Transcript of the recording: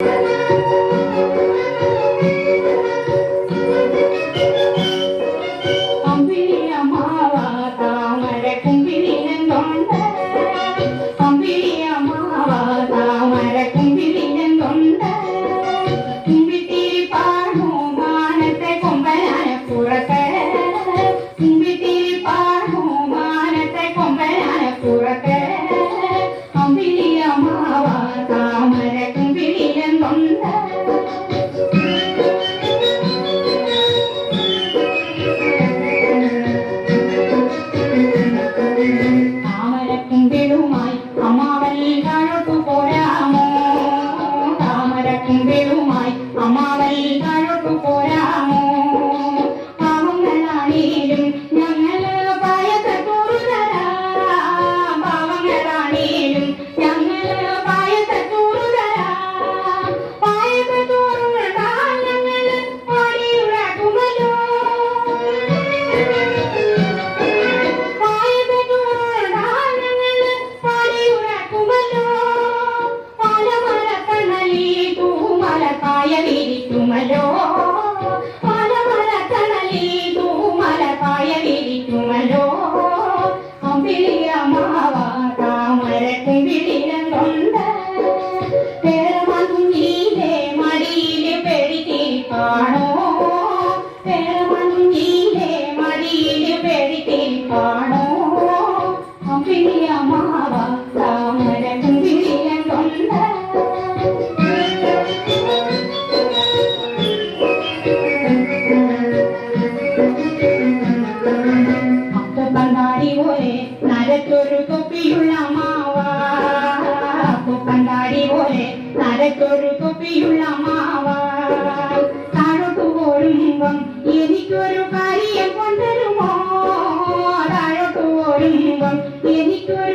Yeah. താഴോട്ടു പോരാമോ പാവങ്ങളാണേലും நரத்தொரு கொப்பியுள்ள மாவா கொப்பந்தாடி போலே நரத்தொரு கொப்பியுள்ள மாவா தாழோட்டு ஓடும்பம் എനിക്കൊരു കാര്യം കൊണ്ടുവരുമോ താഴോട്ട് ഓടുമ്പം എനിക്കൊരു